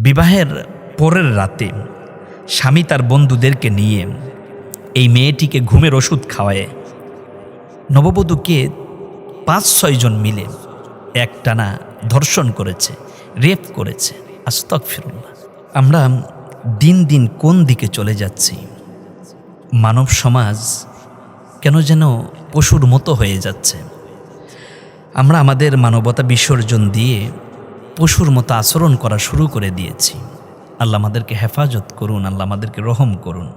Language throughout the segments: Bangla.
বিবাহের পরের রাতে স্বামী তার বন্ধুদেরকে নিয়ে এই মেয়েটিকে ঘুমের ওষুধ খাওয়ায়। নববধূকে পাঁচ ছয়জন মিলে একটানা ধর্ষণ করেছে, রেপ করেছে। আস্তক ফিরুল্লাহ আমরা দিন দিন কোন দিকে চলে যাচ্ছি? মানব সমাজ কেন যেন পশুর মতো হয়ে যাচ্ছে? আমরা আমাদের মানবতা বিসর্জন দিয়ে পশুর মতো আচরণ করা শুরু করে দিয়েছি। আল্লাহ আমাদেরকে হেফাজত করুন, আল্লাহ আমাদেরকে রহম করুন।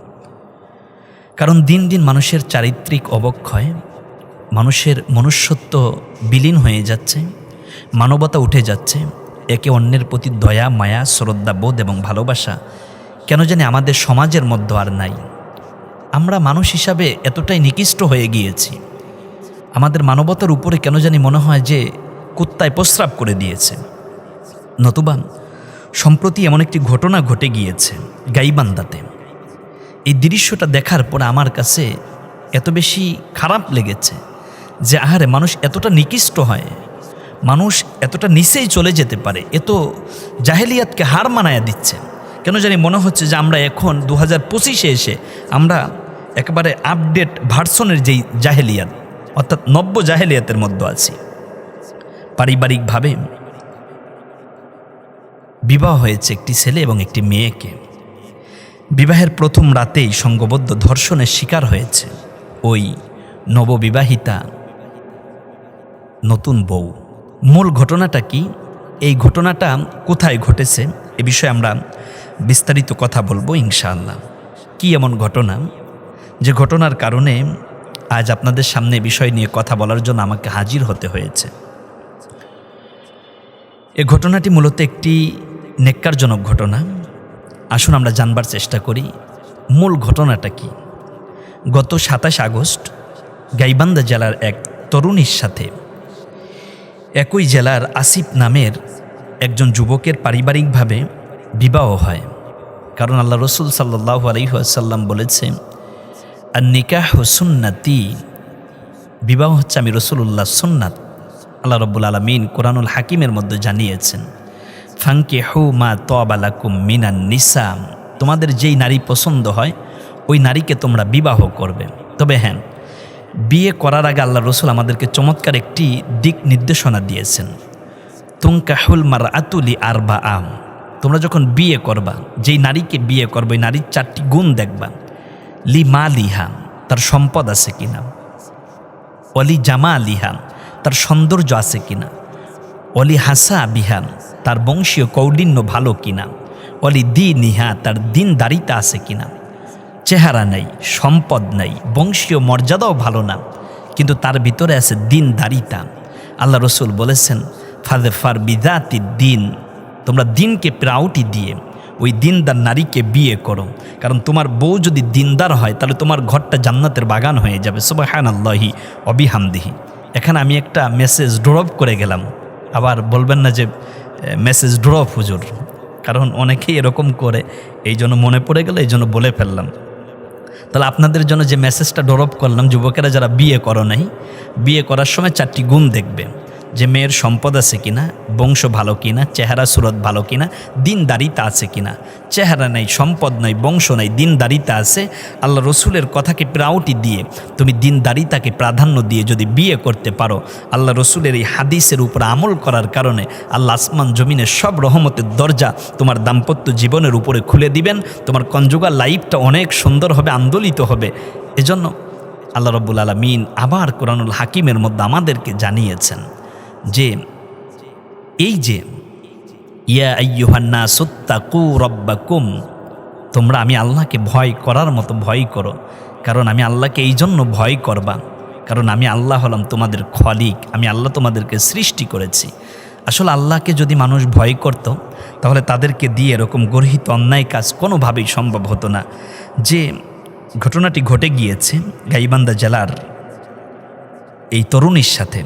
কারণ দিন দিন মানুষের চারিত্রিক অবক্ষয়, মানুষের মনুষ্যত্ব বিলীন হয়ে যাচ্ছে, মানবতা উঠে যাচ্ছে, একে অন্যের প্রতি দয়া, মায়া, শ্রদ্ধা, বোধ এবং ভালোবাসা কেন জানি আমাদের সমাজের মধ্যে আর নাই। আমরা মানুষ হিসাবে এতটাই নিকৃষ্ট হয়ে গিয়েছি। আমাদের মানবতার উপরে কেন জানি মনে হয় যে কুত্তায় প্রস্রাব করে দিয়েছে। নতুবা, সম্প্রতি এমন একটি ঘটনা ঘটে গিয়েছে গাইবান্দাতে এই দৃশ্যটা দেখার পরে আমার কাছে এত বেশি খারাপ লেগেছে যে আহারে, মানুষ এতটা নিকৃষ্ট হয়, মানুষ এতটা নিচেই চলে যেতে পারে, এ তো জাহেলিয়াতকে হার মানায়া দিচ্ছে। কেন জানি মনে হচ্ছে যে আমরা এখন দু হাজার পঁচিশে এসে আমরা একেবারে আপডেট ভার্সনের যেই জাহেলিয়াত, অর্থাৎ নব্য জাহেলিয়াতের মধ্যে আছি। পারিবারিকভাবে বিবাহ হয়েছে একটি ছেলে এবং একটি মেয়েকে। বিবাহের প্রথম রাতেই সঙ্গবদ্ধ ধর্ষণের শিকার হয়েছে ওই নববিবাহিতা নতুন বউ। মূল ঘটনাটা কি? এই ঘটনাটা কোথায় ঘটেছে? এ বিষয়ে আমরা বিস্তারিত কথা বলব ইনশাআল্লাহ। কি এমন ঘটনা? যে ঘটনার কারণে আজ আপনাদের সামনে বিষয় নিয়ে কথা বলার জন্য আমাকে হাজির হতে হয়েছে। এ ঘটনাটি মূলত একটি নেককারজনক ঘটনা। আসুন আমরা জানবার চেষ্টা করি, মূল ঘটনাটা কি? গত সাতাশ আগস্ট, গাইবান্ধা জেলার এক তরুণীর সাথে একই জেলার আসিফ নামের একজন যুবকের পারিবারিকভাবে বিবাহ হয়। কারণ আল্লাহ রসুল সাল্লাহ আলহিহাসাল্লাম বলেছে আর নিকাহ সুন্নাতি। বিবাহ হচ্ছে আমি রসুল্লাহ সুন্নাত। আল্লাহ রব্বুল আলমিন কোরআনুল হাকিমের মধ্যে জানিয়েছেন। ফাঙ্কে হু মা তবালাকুম মিনান নিসাম তোমাদের যেই নারী পছন্দ হয়, ওই নারীকে তোমরা বিবাহ করবে। তবে হ্যাঁ বিয়ে করার আগে আল্লাহ রসুল আমাদেরকে চমৎকার একটি দিক নির্দেশনা দিয়েছেন। তুঙ্কাহুল মার আতুলি আর বা আম তোমরা যখন বিয়ে করবা, যেই নারীকে বিয়ে করবে, ওই নারীর চারটি গুণ দেখবা। লি মা লিহা তার সম্পদ আছে কিনা? অলি জামা লিহান তার সৌন্দর্য আছে কিনা? অলি হাসা বিহান, তার বংশীয় কৌলিন্য ভালো কিনা? অলি দি নিহা, তার দিন দাড়িতে আছে কিনা? চেহারা নেই, সম্পদ নেই, বংশীয় মর্যাদাও ভালো না, কিন্তু তার ভিতরে আছে দিন দাড়িতা আল্লাহ রসুল বলেছেন ফাদে ফার বিদাতি দিন, তোমরা দিনকে প্রাউটি দিয়ে, ওই দিনদার নারীকে বিয়ে করো। কারণ তোমার বউ যদি দিনদার হয়, তাহলে তোমার ঘরটা জান্নাতের বাগান হয়ে যাবে। সুবাহান আল্লাহি অবিহামদিহি এখানে আমি একটা মেসেজ ড্রপ করে গেলাম। আবার বলবেন না যে মেসেজ ড্রপ হুজুর। কারণ অনেকেই এরকম করে, এই জন্য মনে পড়ে গেলে, এই জন্য বলে ফেললাম। তাহলে আপনাদের জন্য যে মেসেজটা ড্রপ করলাম, যুবকেরা যারা বিয়ে করো নাই বিয়ে করার সময় চারটি গুণ দেখবে। যে মেয়ের সম্পদ আছে কিনা, বংশ ভালো কিনা, চেহারা, সুরত ভালো কিনা দিনদারিতা আছে কিনা। চেহারা নাই, সম্পদ নয় বংশ নাই দিনদারিতা আছে। আল্লাহ রসুলের কথাকে প্রাউটি দিয়ে তুমি দিনদারিতাকে প্রাধান্য দিয়ে যদি বিয়ে করতে পারো, আল্লাহ রসুলের এই হাদিসের উপর আমল করার কারণে আল্লাহ আসমান জমিনের সব রহমতের দরজা তোমার দাম্পত্য জীবনের উপরে খুলে দিবেন, তোমার কনজুগার লাইফটা অনেক সুন্দর হবে, আন্দোলিত হবে। এজন্য আল্লাহ রব্বুল আলমিন আবার কোরআনুল হাকিমের মধ্যে আমাদেরকে জানিয়েছেন। যে এই যে ইয়া তোমরা আমি আল্লাহকে ভয় করার মতো ভয় করো, কারণ আমি আল্লাহকে এই জন্য ভয় করবা, কারণ আমি আল্লাহ হলাম তোমাদের খলিক, আমি আল্লাহ তোমাদেরকে সৃষ্টি করেছি। আসলে আল্লাহকে যদি মানুষ ভয় করত, তাহলে তাদেরকে দিয়ে এরকম গর্হিত অন্যায় কাজ কোনোভাবেই সম্ভব হতো না। যে ঘটনাটি ঘটে গিয়েছে গাইবান্ধা জেলার এই তরুণীর সাথে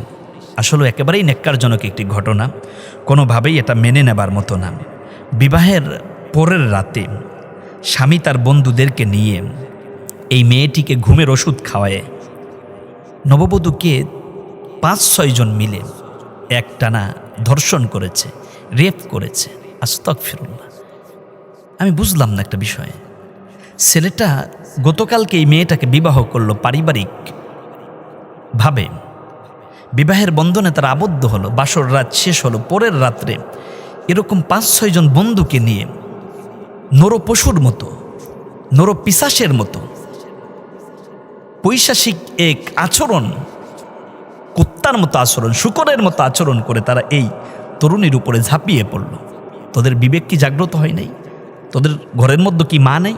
আসলে একেবারেই নেককারজনক একটি ঘটনা। কোনোভাবেই এটা মেনে নেবার মতো না। বিবাহের পরের রাতে স্বামী তার বন্ধুদেরকে নিয়ে এই মেয়েটিকে ঘুমের ওষুধ খাওয়ায়। নববধূকে পাঁচ ছয়জন মিলে একটানা ধর্ষণ করেছে, রেপ করেছে। আস্তক ফিরুল্লাহ আমি বুঝলাম না একটা বিষয়ে। ছেলেটা গতকালকে এই মেয়েটাকে বিবাহ করল পারিবারিক ভাবে বিবাহের বন্ধনে তারা আবদ্ধ হলো, বাসর রাত শেষ হলো, পরের রাত্রে এরকম পাঁচ ছয়জন বন্ধুকে নিয়ে নরপশুর মতো নরপিসাসের মতো পৈশাসিক এক আচরণ, কুত্তার মতো আচরণ, শুকরের মতো আচরণ করে তারা এই তরুণীর উপরে ঝাঁপিয়ে পড়ল। তোদের বিবেক কি জাগ্রত হয় নাই? তোদের ঘরের মধ্যে কি মা নেই?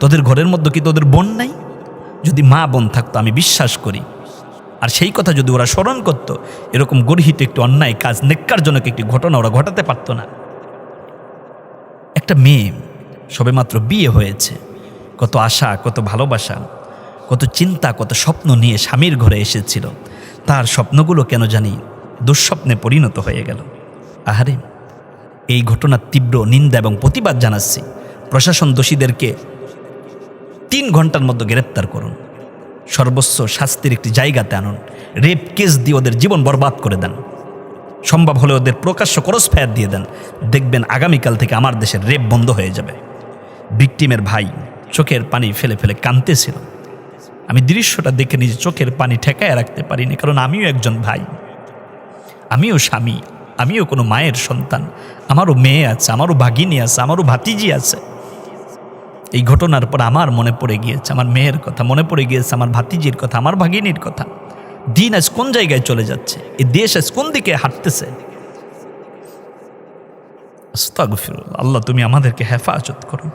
তোদের ঘরের মধ্যে কি তোদের বোন নাই? যদি মা বোন থাকতো, আমি বিশ্বাস করি আর সেই কথা যদি ওরা স্মরণ করতো, এরকম গর্হিত একটি অন্যায় কাজ, নেককারজনক একটি ঘটনা ওরা ঘটাতে পারতো না। একটা মেয়ে সবেমাত্র বিয়ে হয়েছে। কত আশা, কত ভালোবাসা, কত চিন্তা, কত স্বপ্ন নিয়ে স্বামীর ঘরে এসেছিল। তার স্বপ্নগুলো কেন জানি দুঃস্বপ্নে পরিণত হয়ে গেল। আহারে, এই ঘটনার তীব্র নিন্দা এবং প্রতিবাদ জানাচ্ছি। প্রশাসন দোষীদেরকে তিন ঘণ্টার মধ্যে গ্রেপ্তার করুন। সর্বোচ্চ শাস্তির একটি জায়গাতে আনুন। রেপ কেস দিয়ে ওদের জীবন বরবাদ করে দেন। সম্ভব হলে ওদের প্রকাশ্য করস ফায়ার দিয়ে দেন। দেখবেন আগামীকাল থেকে আমার দেশের রেপ বন্ধ হয়ে যাবে। ভিকটিমের ভাই চোখের পানি ফেলে ফেলে কাঁদতেছিল। আমি দৃশ্যটা দেখে নিজে চোখের পানি ঠেকায় রাখতে পারিনি, কারণ আমিও একজন ভাই। আমিও স্বামী, আমিও কোনো মায়ের সন্তান। আমারও মেয়ে আছে, আমারও ভাগিনী আছে, আমারও ভাতিজি আছে। এই ঘটনার পর আমার মনে পড়ে গিয়েছে, আমার মেয়ের কথা, মনে পড়ে গিয়েছে, আমার ভাতিজির কথা, আমার ভাগিনীর কথা। দিন আজ কোন জায়গায় চলে যাচ্ছে? এই দেশ আজ কোন দিকে হাঁটতেছে? আল্লাহ তুমি আমাদেরকে হেফাজত করো।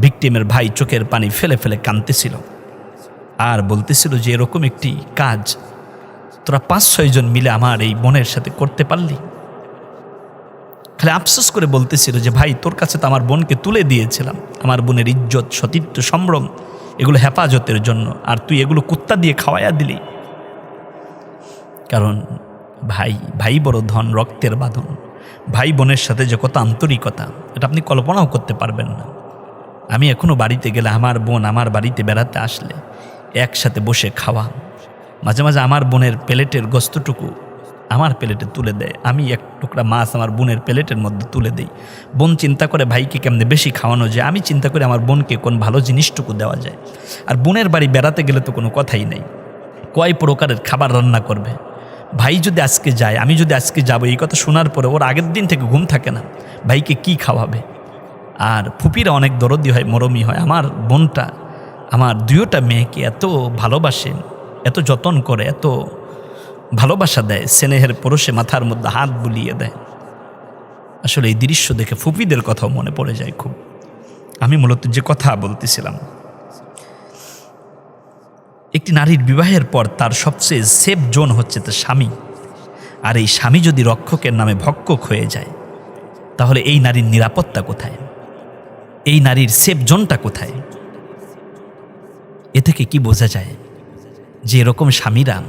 ভিকটিমের ভাই চোখের পানি ফেলে ফেলে কাঁদতেছিল। আর বলতেছিল যে, এরকম একটি কাজ তোরা পাঁচ ছয়জন মিলে আমার এই বোনের সাথে করতে পারলি? খালি আফসোস করে বলতেছিল যে, ভাই, তোর কাছে তো আমার বোনকে তুলে দিয়েছিলাম। আমার বোনের ইজ্জত, সতীত্ব, সম্ভ্রম, এগুলো হেফাজতের জন্য। আর তুই এগুলো কুত্তা দিয়ে খাওয়াইয়া দিলি। কারণ ভাই ভাই বড় ধন, রক্তের বাঁধন। ভাই বোনের সাথে যে কত আন্তরিকতা, এটা আপনি কল্পনাও করতে পারবেন না। আমি এখনও বাড়িতে গেলে আমার বোন আমার বাড়িতে বেড়াতে আসলে একসাথে বসে খাওয়া। মাঝে মাঝে আমার বোনের প্লেটের গোস্তটুকু আমার প্লেটে তুলে দেয়। আমি এক টুকরা মাছ আমার বোনের প্লেটের মধ্যে তুলে দেই। বোন চিন্তা করে, ভাইকে কেমনে বেশি খাওয়ানো যায়? আমি চিন্তা করি, আমার বোনকে কোন ভালো জিনিসটুকু দেওয়া যায়? আর বোনের বাড়ি বেড়াতে গেলে তো কোনো কথাই নেই। কয় প্রকারের খাবার রান্না করবে? ভাই যদি আজকে যায়, আমি যদি আজকে যাব, এই কথা শোনার পরে ওর আগের দিন থেকে ঘুম থাকে না। ভাইকে কি খাওয়াবে? আর ফুপিরা অনেক দরদি হয়, মরমি হয়। আমার বোনটা, আমার দুয়োটা মেয়েকে এত ভালোবাসে, এত যতন করে, এত ভালোবাসা দেয়, স্নেহের পরশে মাথার মধ্যে হাত বুলিয়ে দেয়। আসলে এই দৃশ্য দেখে ফুপিদের কথাও মনে পড়ে যায় খুব। আমি মূলত যে কথা বলতেছিলাম, একটি নারীর বিবাহের পর তার সবচেয়ে সেফ জোন হচ্ছে তার স্বামী। আর এই স্বামী যদি রক্ষকের নামে ভক্ষক হয়ে যায়, তাহলে এই নারীর নিরাপত্তা কোথায়? এই নারীর সেফ জোনটা কোথায়? এ থেকে কি বোঝা যায় যে এরকম স্বামীরা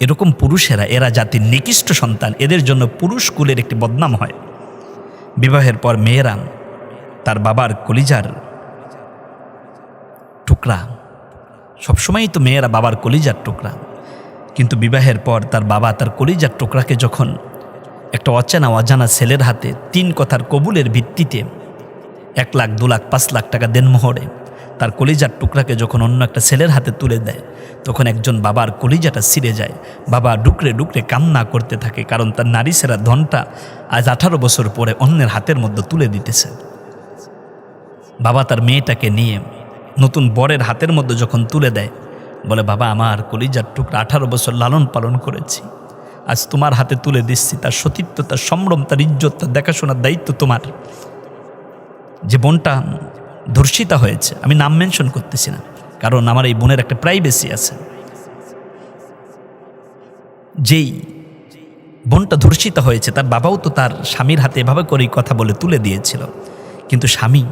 এরকম পুরুষেরা, এরা জাতির নিকৃষ্ট সন্তান, এদের জন্য পুরুষ কুলের একটি বদনাম হয়। বিবাহের পর মেয়েরা তার বাবার কলিজার টুকরা। সবসময়ই তো মেয়েরা বাবার কলিজার টুকরা। কিন্তু বিবাহের পর তার বাবা তার কলিজার টুকরাকে যখন একটা অচেনা, অজানা ছেলের হাতে তিন কথার কবুলের ভিত্তিতে এক লাখ, দু লাখ, পাঁচ লাখ টাকা দেনমোহরে তার কলিজার টুকরাকে যখন অন্য একটা ছেলের হাতে তুলে দেয়, তখন একজন বাবার কলিজাটা ছিঁড়ে যায়। বাবা ডুকরে ডুকরে কান্না করতে থাকে, কারণ তার নারী সেরা ধনটা আজ আঠারো বছর পরে অন্যের হাতের মধ্যে তুলে দিতেছে। বাবা তার মেয়েটাকে নিয়ে নতুন বরের হাতের মধ্যে যখন তুলে দেয়, বলে, বাবা, আমার কলিজার টুকরা আঠারো বছর লালন পালন করেছি। আজ তোমার হাতে তুলে দিচ্ছি, তার সতীত্ব, তার সম্ভ্রম, তার ইজ্জত, তার দেখাশোনার দায়িত্ব তোমার। যে বোনটা ধর্ষিতা হয়েছে। আমি নাম মেনশন করতেছি না, কারণ আমার এই বোনের একটা প্রাইভেসি আছে। যেই বোনটা ধর্ষিতা হয়েছে, তার বাবাও তো তার স্বামীর হাতে এভাবে করেই কথা বলে তুলে দিয়েছিল। কিন্তু স্বামী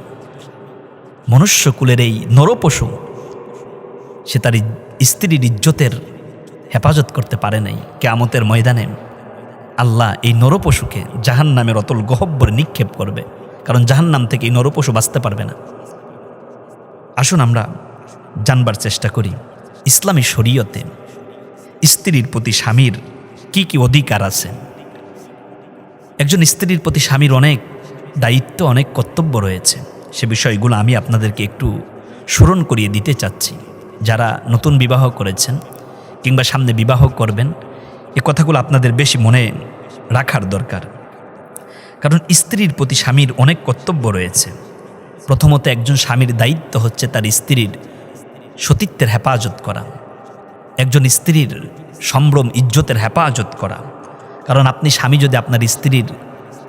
মনুষ্যকুলের এই নরপশু, সে তার স্ত্রীর ইজ্জতের হেফাজত করতে পারে নাই। কেয়ামতের ময়দানে আল্লাহ এই নরপশুকে জাহান নামের অতল গহব্বরে নিক্ষেপ করবে। কারণ জাহান নাম থেকে এই নরপশু বাঁচতে পারবে না। আসুন আমরা জানবার চেষ্টা করি, ইসলামী শরীয়তে স্ত্রীর প্রতি স্বামীর কি কি অধিকার আছে? একজন স্ত্রীর প্রতি স্বামীর অনেক দায়িত্ব, অনেক কর্তব্য রয়েছে। সে বিষয়গুলো আমি আপনাদেরকে একটু স্মরণ করিয়ে দিতে চাচ্ছি। যারা নতুন বিবাহ করেছেন কিংবা সামনে বিবাহ করবেন, এ কথাগুলো আপনাদের বেশি মনে রাখার দরকার। কারণ স্ত্রীর প্রতি স্বামীর অনেক কর্তব্য রয়েছে। প্রথমত একজন স্বামীর দায়িত্ব হচ্ছে তার স্ত্রীর সতীত্বের হেফাজত করা। একজন স্ত্রীর সম্ভ্রম ইজ্জতের হেফাজত করা। কারণ আপনি স্বামী যদি আপনার স্ত্রীর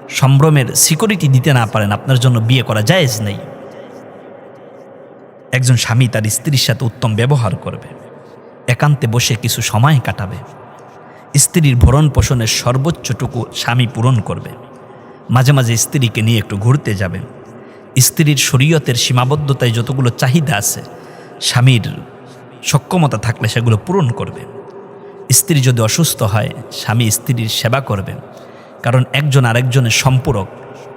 সম্ভ্রমের সিকিউরিটি দিতে না পারেন, আপনার জন্য বিয়ে করা জায়েজ নেই। একজন স্বামী তার স্ত্রীর সাথে উত্তম ব্যবহার করবে। একান্তে বসে কিছু সময় কাটাবে। স্ত্রীর ভরণ পোষণের সর্বোচ্চটুকু স্বামী পূরণ করবে। মাঝে মাঝে স্ত্রীকে নিয়ে একটু ঘুরতে যাবে। স্ত্রীর শরীয়তের সীমাবদ্ধতায় যতগুলো চাহিদা আছে, স্বামীর সক্ষমতা থাকলে সেগুলো পূরণ করবে। স্ত্রী যদি অসুস্থ হয়, স্বামী স্ত্রীর সেবা করবে। কারণ একজন আরেকজনের সম্পূরক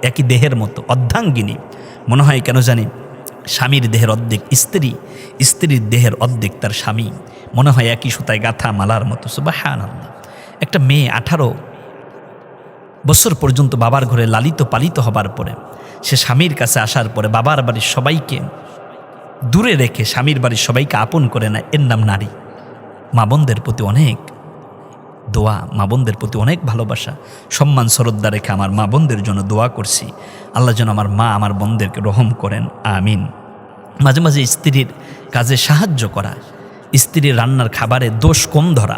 একই দেহের মতো অর্ধাঙ্গিনী। মনে হয় কেন জানি, স্বামীর দেহের অর্ধেক স্ত্রী, স্ত্রীর দেহের অর্ধেক তার স্বামী। মনে হয় একই সুতায় গাথা মালার মতো সুবাহ একটা মেয়ে আঠারো বছর পর্যন্ত বাবার ঘরে লালিত পালিত হবার পরে, সে স্বামীর কাছে আসার পরে বাবার বাড়ির সবাইকে দূরে রেখে স্বামীর বাড়ির সবাইকে আপন করে নেয়। এর নাম নারী। মা বোনদের প্রতি অনেক দোয়া, মা বোনদের প্রতি অনেক ভালোবাসা। সম্মান, শ্রদ্ধা রেখে আমার মা বোনদের জন্য দোয়া করছি। আল্লাহ যেন আমার মা আমার বোনদেরকে রহম করেন। আমিন। মাঝে মাঝে স্ত্রীর কাজে সাহায্য করা, স্ত্রীর রান্নার খাবারে দোষ কম ধরা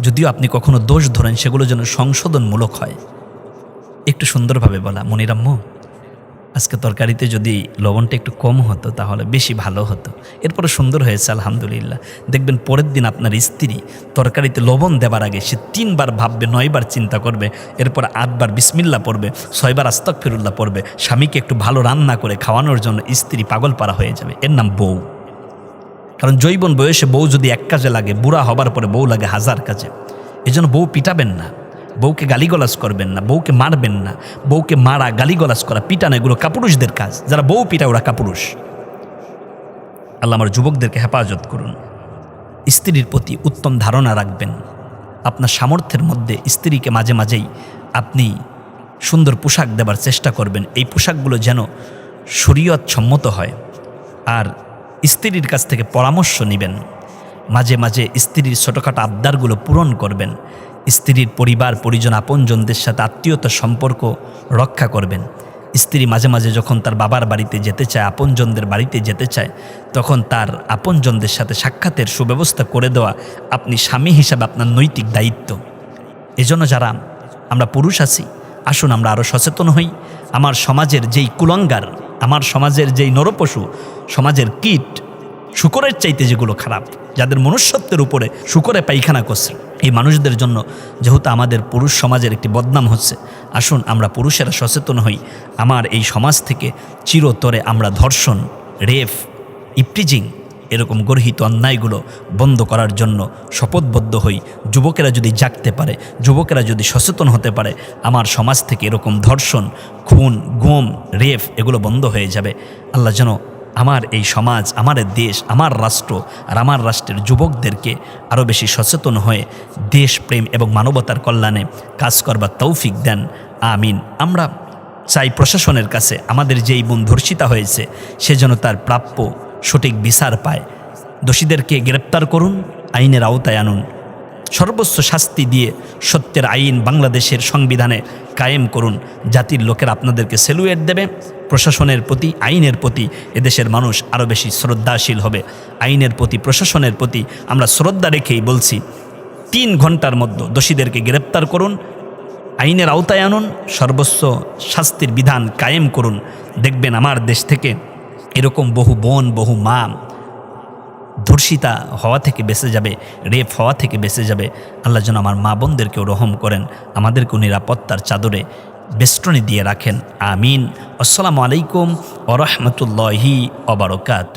যদিও আপনি কখনো দোষ ধরেন, সেগুলো যেন সংশোধনমূলক হয়। একটু সুন্দরভাবে বলা মনিরাম্য আজকে তরকারিতে যদি লবণটা একটু কম হতো, তাহলে বেশি ভালো হতো। এরপরে সুন্দর হয়েছে, আলহামদুলিল্লাহ। দেখবেন পরের দিন আপনার স্ত্রী তরকারিতে লবণ দেওয়ার আগে সে তিনবার ভাববে, নয়বার চিন্তা করবে, এরপর আটবার বিসমিল্লা পড়বে, ছয়বার আস্তক ফিরুল্লাহ পড়বে। স্বামীকে একটু ভালো রান্না করে খাওয়ানোর জন্য স্ত্রী পাগল পারা হয়ে যাবে। এর নাম বউ। কারণ জৈবন বয়সে বউ যদি এক কাজে লাগে, বুড়া হবার পরে বউ লাগে হাজার কাজে। এই জন্য বউ পিটাবেন না। বউকে গালিগলাজ করবেন না, বউকে মারবেন না। বউকে মারা, গালিগলাজ করা, পিটানো, এগুলো কাপুরুষদের কাজ। যারা বউ পিটা ওরা কাপুরুষ। আল্লাহ আমার যুবকদেরকে হেফাজত করুন। স্ত্রীর প্রতি উত্তম ধারণা রাখবেন। আপনার সামর্থ্যের মধ্যে স্ত্রীকে মাঝে মাঝেই আপনি সুন্দর পোশাক দেবার চেষ্টা করবেন। এই পোশাকগুলো যেন শরীয়ত সম্মত হয়। আর স্ত্রীর কাছ থেকে পরামর্শ নেবেন। মাঝে মাঝে স্ত্রীর ছোটোখাটো আবদারগুলো পূরণ করবেন। স্ত্রীর পরিবার, পরিজন, আপনজনদের সাথে আত্মীয়তার সম্পর্ক রক্ষা করবেন। স্ত্রী মাঝে মাঝে যখন তার বাবার বাড়িতে যেতে চায়, আপনজনদের বাড়িতে যেতে চায়, তখন তার আপনজনদের সাথে সাক্ষাতের সুব্যবস্থা করে দেওয়া আপনি স্বামী হিসাবে আপনার নৈতিক দায়িত্ব। এজন্য যারা আমরা পুরুষ আছি, আসুন আমরা আরও সচেতন হই। আমার সমাজের যেই কুলঙ্গার আমার সমাজের যেই নরপশু, সমাজের কীট, শুকরের চাইতে যেগুলো খারাপ, যাদের মনুষ্যত্বের উপরে শুকরে পায়খানা করছে, এই মানুষদের জন্য যেহেতু আমাদের পুরুষ সমাজের একটি বদনাম হচ্ছে, আসুন আমরা পুরুষেরা সচেতন হই। আমার এই সমাজ থেকে চিরতরে আমরা ধর্ষণ রেফ ইপটিজিং এরকম গর্হিত অন্যায়গুলো বন্ধ করার জন্য শপথবদ্ধ হই। যুবকেরা যদি জাগতে পারে, যুবকেরা যদি সচেতন হতে পারে, আমার সমাজ থেকে এরকম ধর্ষণ, খুন, গুম রেফ এগুলো বন্ধ হয়ে যাবে। আল্লাহ যেন আমার এই সমাজ আমার দেশ, আমার রাষ্ট্র আর আমার রাষ্ট্রের যুবকদেরকে আরও বেশি সচেতন হয়ে দেশপ্রেম এবং মানবতার কল্যাণে কাজ করবার তৌফিক দেন। আমিন। আমরা চাই প্রশাসনের কাছে আমাদের যেই বোন ধর্ষিতা হয়েছে, সে যেন তার প্রাপ্য সঠিক বিচার পায়। দোষীদেরকে গ্রেপ্তার করুন, আইনের আওতায় আনুন। সর্বোচ্চ শাস্তি দিয়ে সত্যের আইন বাংলাদেশের সংবিধানে কায়েম করুন। জাতির লোকের আপনাদেরকে সেলুয়েট দেবে, প্রশাসনের প্রতি, আইনের প্রতি, এদেশের মানুষ আরও বেশি শ্রদ্ধাশীল হবে। আইনের প্রতি, প্রশাসনের প্রতি আমরা শ্রদ্ধা রেখেই বলছি, তিন ঘণ্টার মধ্যে দোষীদেরকে গ্রেপ্তার করুন, আইনের আওতায় আনুন, সর্বোচ্চ শাস্তির বিধান কায়েম করুন। দেখবেন আমার দেশ থেকে এরকম বহু বোন, বহু মা ধর্ষিতা হওয়া থেকে বেঁচে যাবে, রেপ হওয়া থেকে বেঁচে যাবে। আল্লাহ যেন আমার মা বোনদেরকেও রহম করেন, আমাদেরকেও নিরাপত্তার চাদরে বেষ্টনী দিয়ে রাখেন। আমিন। আসসালামু আলাইকুম ওরহমতুল্লাহি অবরকাত